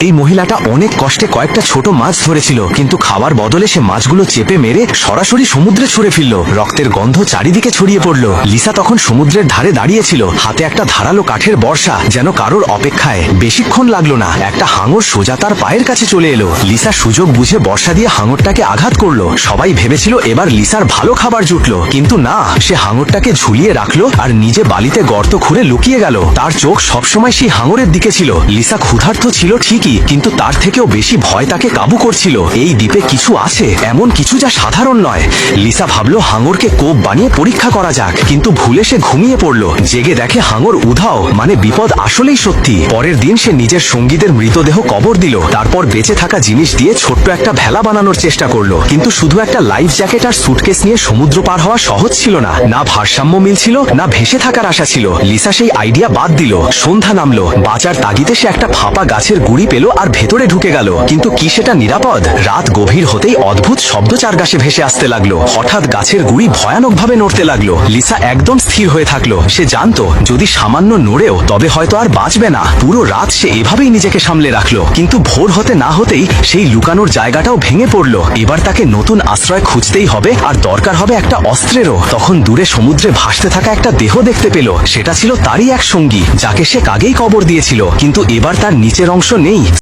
এই মহিলাটা অনেক কষ্টে কয়েকটা ছোট মাছ ধরেছিল, কিন্তু খাবার বদলে সে মাছগুলো চেপে মেরে সরাসরি সমুদ্রে ছুঁড়ে ফেলল। রক্তের গন্ধ চারিদিকে ছড়িয়ে পড়ল। লিসা তখন সমুদ্রের ধারে দাঁড়িয়েছিল। হাতে একটা ধারালো কাঠের বর্ষা যেন কারোর অপেক্ষায় বেশিক্ষণ লাগল না। একটা হাঙর সোজা তার পায়ের কাছে চলে এলো। লিসা সুযোগ বুঝে বর্ষা দিয়ে হাঙরটাকে আঘাত করল। সবাই ভেবেছিল এবার লিসার ভালো খাবার জুটলো। কিন্তু না, সে হাঙরটাকে ঝুলিয়ে রাখল আর নিজে বালিতে গর্ত খুঁড়ে লুকিয়ে গেল। তার চোখ সবসময় সেই হাঙরের দিকে ছিল। লিসা ক্ষুধার্ত ছিল ঠিকই কিন্তু তার থেকেও বেশি ভয় তাকে কাবু করছিল। এই দ্বীপে কিছু আছে, এমন কিছু যা সাধারণ নয়। লিসা ভাবলো হাঙরকে কোপ বানিয়ে পরীক্ষা করা যাক, কিন্তু ভুলে সে ঘুমিয়ে পড়ল। জেগে দেখে হাঙর উধাও মানে বিপদ আসলেই সত্যি। পরের দিন সে নিজের সঙ্গীদের মৃতদেহ কবর দিল। তারপর বেঁচে থাকা জিনিস দিয়ে ছোট্ট একটা ভেলা বানানোর চেষ্টা করল। কিন্তু শুধু একটা লাইফ জ্যাকেট আর সুটকেস নিয়ে সমুদ্র পার হওয়া সহজ ছিল না। না ভারসাম্য মিলছিল, না ভেসে থাকার আশা ছিল। লিসা সেই আইডিয়া বাদ দিল। সন্ধ্যা নামলো। বাজার তাগিতে সে একটা ফাঁপা গাছের গুড়ি পেল আর ভেতরে ঢুকে গেল। কিন্তু কি সেটা নিরাপদ? রাত গভীর হতেই অদ্ভুত শব্দ চারগাছে ভেসে আসতে লাগল। হঠাৎ গাছের গুড়ি ভয়ানকভাবে নড়তে লাগল। লিসা একদম স্থির হয়ে থাকল। সে জানতো, যদি সামান্য নড়েও, তবে হয়তো আর বাঁচবে না। পুরো রাত সে এভাবেই নিজেকে সামলে রাখল। কিন্তু ভোর হতে না হতেই সেই লুকানোর জায়গাটাও ভেঙে পড়ল। এবার তাকে নতুন আশ্রয় খুঁজতেই হবে, আর দরকার হবে একটা অস্ত্রেরও। তখন দূরে সমুদ্রে ভাসতে থাকা একটা দেহ দেখতে পেল। সেটা ছিল তারই এক সঙ্গী, যাকে সে কাগেই কবর দিয়েছিল। কিন্তু এবার তার নিচের অংশ নেই।